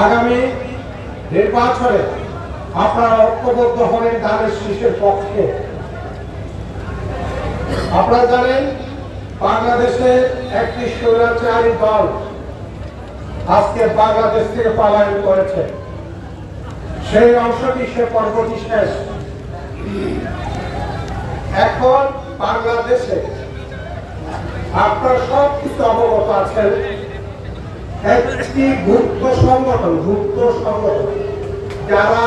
আগামী নির্বাচনে আপনারা ঐক্যবদ্ধ হবেন ধানের শীষের পক্ষে। আপনারা জানেন, বাংলাদেশে একটি স্বৈরাচারী দল আজকে বাংলাদেশ থেকে পালায়ন করেছে। সেই অংশটি সে পর্বটি শেষ। এখন বাংলাদেশে আপনার সব কিছু অবগত আছেন। একটি গুপ্ত সংগঠন গুপ্ত সংগঠন, যারা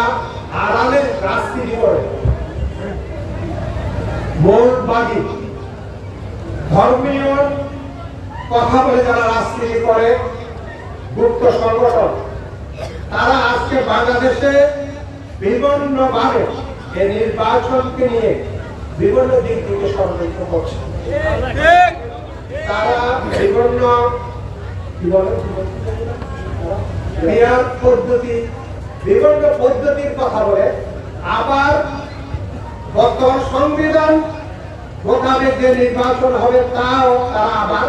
আড়ালে রাজনীতি করে। মৌলবাদী ধর্মীয় কথা বলে যারা রাজনীতি করে, গুপ্ত সংগঠন, তারা আজকে বাংলাদেশে বিভিন্ন ভাবে এই নির্বাচনকে নিয়ে বিভিন্ন দিক থেকে ষড়যন্ত্র করছে তারা বিভিন্ন মেয়াদ পদ্ধতি, বিভিন্ন পদ্ধতির কথা বলে। আবার বর্তমান সংবিধান মোতাবেক যে নির্বাচন হবে, তাও তারা আবার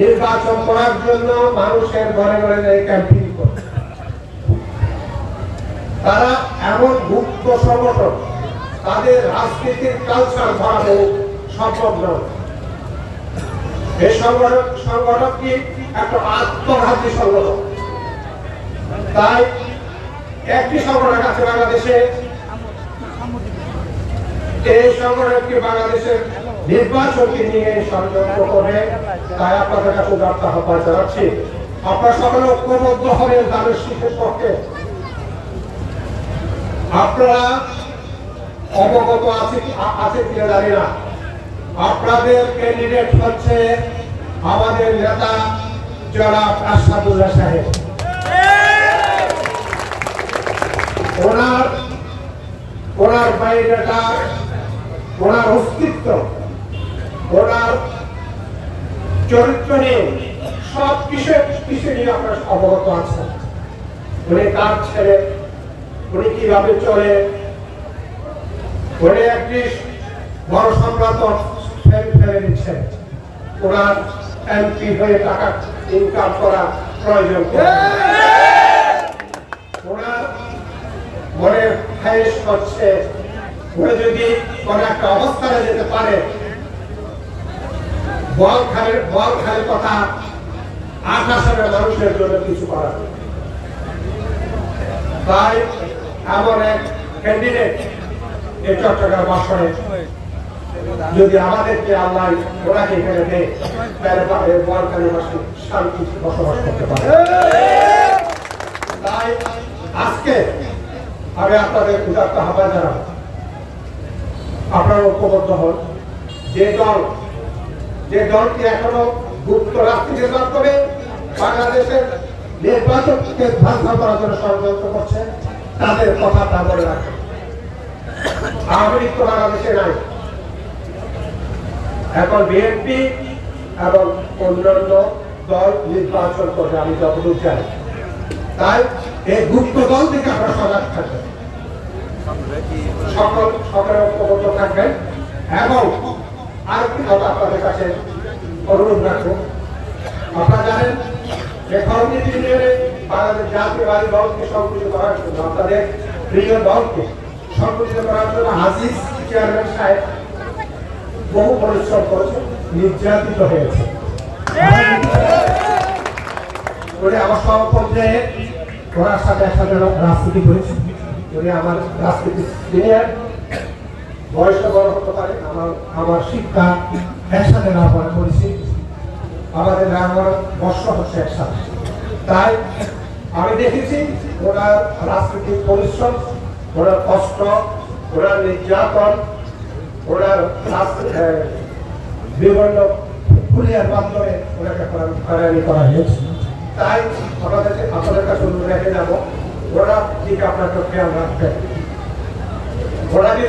নির্বাচন করার জন্য মানুষের ঘরে ঘরে ক্যাম্পিং করে তারা এমন গুপ্ত সংগঠন তাদের রাজনীতির কালচার ধরানো সম্ভব নয়। এই সংগঠন সংগঠনটি একটা আত্মঘাতী সংগঠন? তাই একটি সংগঠন আছে বাংলাদেশে। এই সংগঠনকে বাংলাদেশের নির্বাচনকে নিয়ে ষড়যন্ত্র করে? তাই আপনাদের কাছে বার্তা আহ্বান জানাচ্ছি। আপনারা সকলে ঐক্যবদ্ধ হবেন তাদের শিক্ষের পক্ষে। আপনারা অবগত আছে আছে কিনা জানি না। আপনাদের ক্যান্ডিডেট হচ্ছে আমাদের নেতা জনাব আসাদুল্লাহ সাহেব। ওনার ওনার ওনার অস্তিত্ব, ওনার চরিত্র নিয়ে সব কিছু নিয়ে আপনার অবগত আছেন উনি কার ছেলে উনি কীভাবে চলে, উনি একটি বড় সম্রাট ফেলে ফেলে দিচ্ছেন। ওনার এমপি হয়ে টাকা ইনকাম করা প্রয়োজন। যদি একটা অবস্থানে যেতে পারে, বল খালের বল খালের কথা আট মানুষের জন্য কিছু করা তাই এমন এক ক্যান্ডিডেট এই চট্টগ্রাম আসনে যদি আমাদেরকে আল্লাহ ওনাকে এখানে দেয় তাহলে পাবে মাসে শান্তি বসবাস করতে পারে। তাই আজকে আমি আপনাদের উদাত্ত আহ্বান জানাব। আপনারা ঐক্যবদ্ধ হন। যে দল, যে দলটি এখনও গুপ্ত রাজনীতির মাধ্যমে বাংলাদেশের নির্বাচনকে ধ্বংস করার জন্য ষড়যন্ত্র করছে, তাদের কথা তা বলে রাখে লীগ তো বাংলাদেশে নাই। এখন বিএনপি এবং অন্যান্য দল নির্বাচন করবে, আমি যতদূর চাই তাই এই গুপ্ত দল থেকে আপনারা সজাগ থাকবেন সকল সকলে ঐক্যবদ্ধ থাকবেন এবং আরেকটি কথা আপনাদের কাছে অনুরোধ রাখব। আপনারা জানেন যে কমিউনিটি ইউনিয়নে বাংলাদেশ জাতীয়বাদী দলকে সংকুচিত করার জন্য আপনাদের প্রিয় দলকে সংকুচিত করার জন্য হাজিজ চেয়ারম্যান সাহেব বহু পরিশ্রম করেছে, নির্যাতিত হয়েছে। আমার সহপর্যায়ে ওনার সাথে একসাথে রাজনীতি করেছে। উনি আমার রাজনীতি সিনিয়র বড় হতে পারে, আমার আমার শিক্ষা একসাথে না পড়া করেছি আমাদের আমার বর্ষ হচ্ছে একসাথে। তাই আমি দেখেছি ওনার রাজনৈতিক পরিশ্রম, ওনার কষ্ট, ওনার নির্যাতন আহ, বিভিন্ন পুলিয়ার মাধ্যমে ওনাকে হয়রানি করা হয়েছে। তাই আমাদেরকে আপনাদের কাছে রেখে যাব। ওরা দিকে আপনার রাখবেন ওনাকে নিয়ে